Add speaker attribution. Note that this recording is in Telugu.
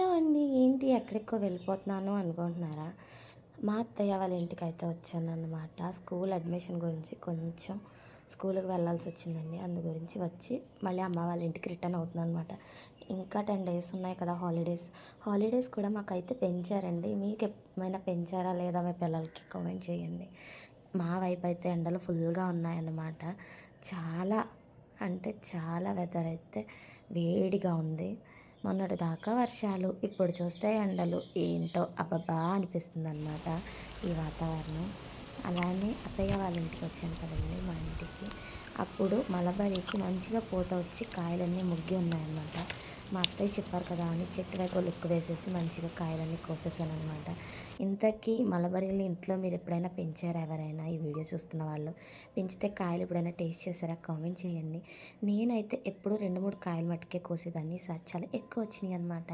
Speaker 1: హలో అండి ఏంటి ఎక్కడికో వెళ్ళిపోతున్నాను అనుకుంటున్నారా? మా అత్తయ్య వాళ్ళ ఇంటికి అయితే వచ్చానన్నమాట. స్కూల్ అడ్మిషన్ గురించి కొంచెం స్కూల్కి వెళ్ళాల్సి వచ్చిందండి. అందు గురించి వచ్చి మళ్ళీ అమ్మ వాళ్ళ ఇంటికి రిటర్న్ అవుతున్నాను అనమాట ఇంకా టెన్ డేస్ ఉన్నాయి కదా హాలిడేస్. హాలిడేస్ కూడా మాకైతే పెంచారండి. మీకు ఏమైనా పెంచారా లేదా మీ పిల్లలకి కామెంట్ చేయండి. మా వైపు అయితే ఎండలు ఫుల్గా ఉన్నాయన్నమాట. చాలా అంటే చాలా వెదర్ అయితే వేడిగా ఉంది. మొన్నటి దాకా వర్షాలు ఇప్పుడు చూస్తే ఎండలు. ఏంటో అబ్బబ్బా అనిపిస్తుంది అనమాట ఈ వాతావరణం. అలానే అత్తయ్య వాళ్ళ ఇంటికి వచ్చాను కదండి మా ఇంటికి. అప్పుడు మలబరికి మంచిగా పూత వచ్చి కాయలన్నీ ముగ్గి ఉన్నాయన్నమాట. మా అత్తయ్య చెప్పారు కదా అని చెట్టు వైపు లుక్ వేసేసి మంచిగా కాయలన్నీ కోసేసాను అనమాట ఇంతకీ మలబరీలు ఇంట్లో మీరు ఎప్పుడైనా పెంచారా ఎవరైనా? ఈ వీడియో చూస్తున్న వాళ్ళు. పెంచితే కాయలు ఎప్పుడైనా టేస్ట్ చేశారా? కామెంట్ చేయండి. నేనైతే ఎప్పుడూ రెండు మూడు కాయలు మట్టుకే కోసేదాన్ని. ఈసారి చాలా ఎక్కువ వచ్చినాయి అనమాట